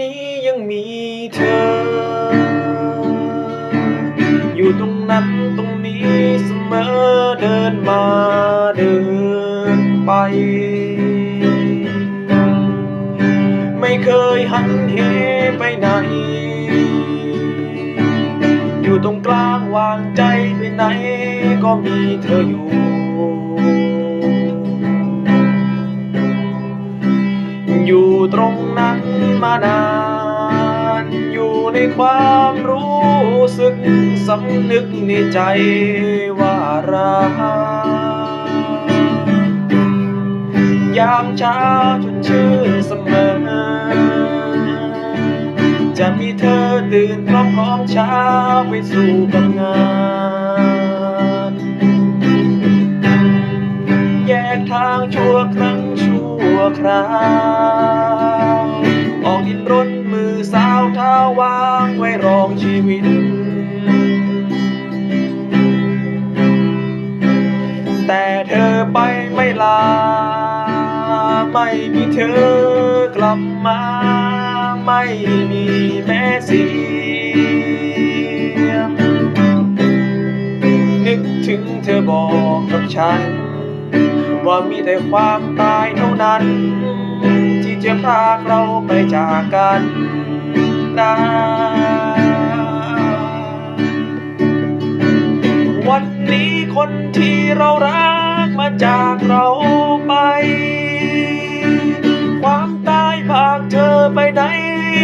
นี้ยังมีเธอ อยู่ตรงนั้นตรงนี้เสมอเดินมาเดินไป ไม่เคยหันเหไปไหน อยู่ตรงกลางวางใจไปไหนก็มีเธออยู่ อยู่ในความรู้สึกสำนึกในใจว่ารักยามเช้าจนชื่นเสมอ จะมีเธอตื่นพร้อมพร้อมเช้าไปสู่กับงานแยกทางชั่วครั้งชั่วคราว ออกดินรน สาวเท้าวางไว้รองชีวิต แต่เธอไปไม่ลา ไม่มีเธอกลับมา ไม่มีแม้เสียงนึกถึงเธอบอกกับฉัน ว่ามีแต่ความตายเท่านั้น ที่จะพรากเราไปจากกัน ด้วันนี้คนที่เรารักมาจากเราไป ความตายพากเธอไปไหน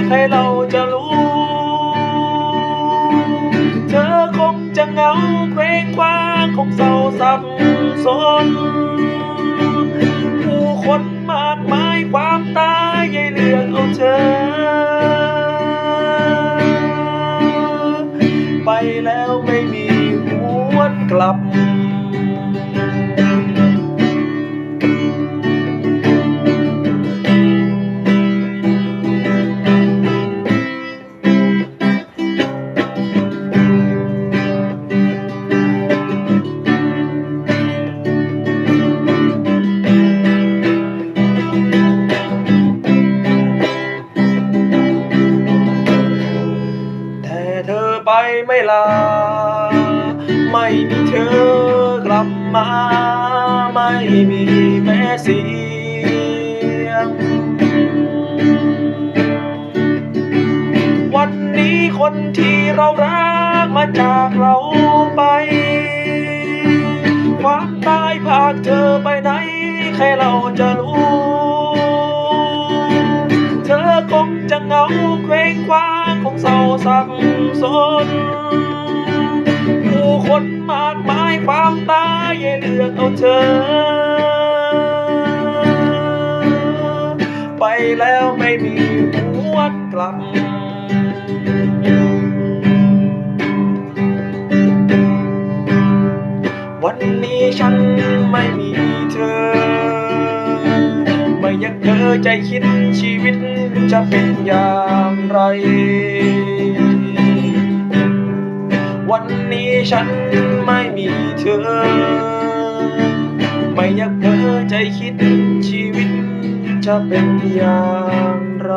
ใครเราจะรู้ เธอคงจะเหงาเคว้งคว้างคงเศร้าสับสน ลับ แต่เธอไปไม่ลา ไม่มีเธอกลับมา ไม่มีแม้เสียง วันนี้คนที่เรารักมาจากเราไป ความตายพากเธอไปไหน ใครเราจะรู้ เธอคงจะเหงาเคว้งคว้างคงเศร้าสับสน นมากมายความตายย่าเลือกเอาเธอ ไปแล้วไม่มีหวนกลับ วันนี้ฉันไม่มีเธอ ไม่อยากเธอใจคิดชีวิตจะเป็นอย่างไร วันนี้ฉันไม่มีเธอ ไม่อยากเธอใจคิดชีวิตจะเป็นอย่างไร